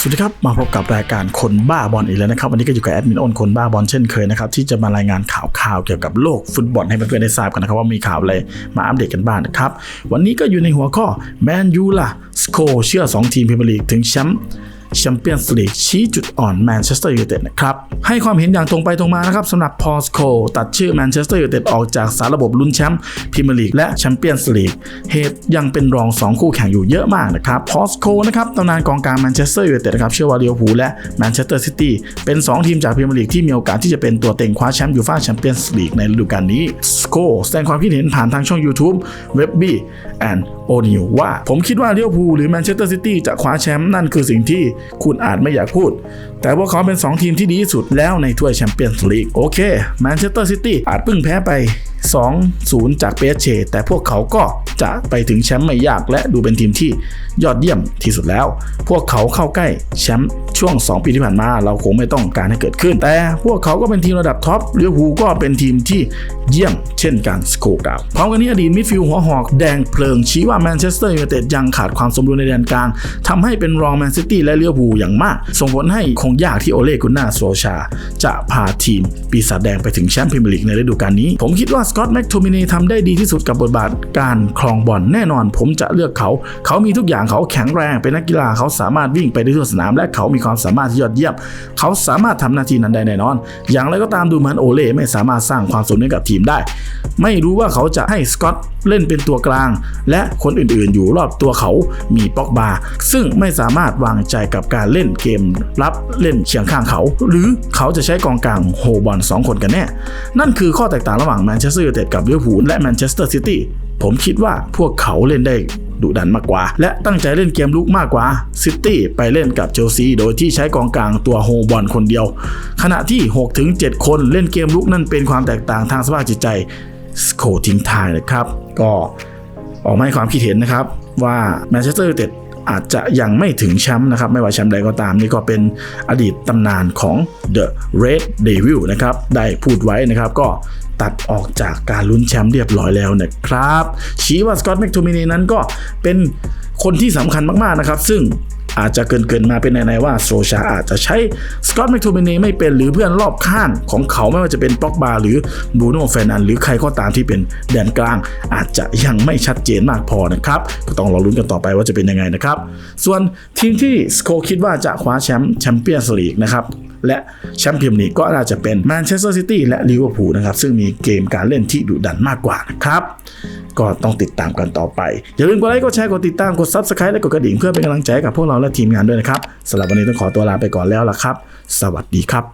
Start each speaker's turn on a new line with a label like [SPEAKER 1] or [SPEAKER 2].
[SPEAKER 1] สวัสดีครับ มาพบกับรายการคนบ้าบอลอีกแล้วนะครับวันนี้ก็อยู่กับแอดมินอ้นคนบ้าบอลเช่นเคยนะครับที่จะมารายงานข่าวข่าวเกี่ยวกับโลกฟุตบอลให้เพื่อนๆได้ทราบกันนะครับว่ามีข่าวอะไรมาอัปเดตกันบ้างนะครับวันนี้ก็อยู่ในหัวข้อแมนยูล่ะสโคเชื่อ 2 ทีมพรีเมียร์ลีกถึงแชมป์ แชมเปี้ยนส์ลีกชี้จุดอ่อนแมนเชสเตอร์ยูไนเต็ดนะครับ ให้ความเห็นอย่างตรงไปตรงมานะครับสำหรับพอสโคตัดชื่อแมนเชสเตอร์ยูไนเต็ดออกจากสารระบบลุ้นแชมป์พรีเมียร์ลีกและแชมเปี้ยนส์ลีกเหตุยังเป็นรอง 2 คู่แข่งอยู่เยอะมากนะครับพอสโคนะครับตำนานกองกลางแมนเชสเตอร์ยูไนเต็ดนะครับเชื่อว่าเลียวพูและแมนเชสเตอร์ซิตี้เป็น 2 ทีมจากพรีเมียร์ลีกที่มีโอกาสที่จะเป็นตัวเต็งคว้าแชมป์ยูฟ่าแชมเปี้ยนส์ลีกในฤดูกาลนี้สโคแสดงความคิดเห็นผ่านทางช่อง YouTube เว็บบี้แอนโอนิวว่า ผมคิดว่าเลียวพูหรือแมนเชสเตอร์ซิตี้จะคว้าแชมป์นั่นคือสิ่งที่คุณอาจไม่อยากพูด แต่ว่าเขาเป็น 2 ทีมที่ดีที่สุดแล้วในถ้วยแชมเปี้ยนส์ลีกโอเคแมนเชสเตอร์ซิตี้อาจเพิ่งแพ้ไป 2-0 จากเปเชแต่พวกเขาก็จะไปถึงแชมป์ไม่ยากและดูเป็นทีมที่ยอดเยี่ยมที่สุดแล้ว พวกเขาเข้าใกล้แชมป์ช่วง 2 ปีที่ผ่านมาเราคงไม่ต้องการให้เกิดขึ้น แต่พวกเขาก็เป็นทีมระดับท็อปเลียวภูก็เป็นทีมที่เยี่ยมเช่นกันสโคกล่าวพร้อมกันนี้อดีตมิดฟิลด์หัวหอกแดงเพลิงชี้ว่าแมนเชสเตอร์ยูไนเต็ดยังขาดความสมดุลในแดนกลางทำให้เป็นรองแมนซิตี้และเลียวภูอย่างมาก ส่งผลให้คงยากที่โอเล่กุนนาโซชา จะพาทีมปีศาจแดงไปถึงแชมป์พรีเมียร์ลีกในฤดูกาลนี้ ผมคิดว่าสกอตต์แม็กโทมินีทำได้ดีที่สุดกับบทบาทการครองบอลแน่นอน ผมจะเลือกเขา เขามีทุกอย่างเขาแข็งแรงเป็นนักกีฬาเขาสามารถวิ่งไปได้ทั่วสนาม และเขามีความสามารถที่ยอดเยี่ยมเขาสามารถทำหน้าที่นั้นได้แน่นอน อย่างไรก็ตามดูเหมือนโอเล่ไม่สามารถสร้างความสมดุลให้กับทีมได้ ไม่รู้ว่าเขาจะให้สกอตเล่นเป็นตัวกลาง และคนอื่นๆ อยู่รอบตัวเขามีป็อกบาซึ่งไม่สามารถวางใจกับการเล่นเกมรับเล่นเฉียงข้างเขา หรือเขาจะใช้กองกลางโฮบอลสองคนกันแน่นั่นคือข้อแตกต่างระหว่างแมนเชสเตอร์ยูไนเต็ดกับลิเวอร์พูลและแมนเชสเตอร์ซิตี้ผมคิดว่าพวกเขาเล่นได้ดุดันมากกว่า และตั้งใจเล่นเกมลุกมากกว่าซิตี้ไปเล่นกับเชลซีโดยที่ใช้กองกลางตัวโฮบอลคนเดียว ขณะที่ 6-7 คนเล่นเกมลุกนั่นเป็นความแตกต่างทางสภาพจิตใจสโคทิ้งทายนะครับ ก็ออกมาให้ความคิดเห็นนะครับ ว่าแมนเชสเตอร์ยูไนเต็ดอาจจะยังไม่ถึงแชมป์นะครับ ไม่ว่าแชมป์ใดก็ตาม นี่ก็เป็นอดีตตำนานของ The Red Devil นะครับ ได้พูดไว้นะครับ ก็ ตัดออกจากการลุ้นแชมป์เรียบร้อยแล้วนะครับชี้ว่าสกอตต์แมคโทมินีนั้นก็เป็นคนที่สำคัญมากๆนะครับ ซึ่งอาจจะเกินเกินมาเป็นในๆว่าโซชาอาจจะใช้สกอตต์แมคโทมินีไม่เป็นหรือเพื่อนรอบข้างของเขาไม่ว่าจะเป็นป็อกบาหรือบูโน่เฟนันหรือใครก็ตามที่เป็นแดนกลาง อาจจะยังไม่ชัดเจนมากพอนะครับ ก็ต้องรอลุ้นกันต่อไปว่าจะเป็นยังไงนะครับ ส่วนทีมที่สโคคิดว่าจะคว้าแชมป์แชมเปี้ยนส์ลีกนะครับ และแชมเปี้ยนลีกก็น่าจะเป็นแมนเชสเตอร์ซิตี้และลิเวอร์พูลนะครับซึ่งมีเกมการเล่นที่ดุดันมากกว่านะครับก็ต้องติดตามกันต่อไป อย่าลืมกดไลค์กดแชร์กดติดตามกด Subscribe และกดกระดิ่งเพื่อเป็นกำลังใจกับพวกเราและทีมงานด้วยนะครับสำหรับวันนี้ต้องขอตัวลาไปก่อนแล้วล่ะครับ สวัสดีครับ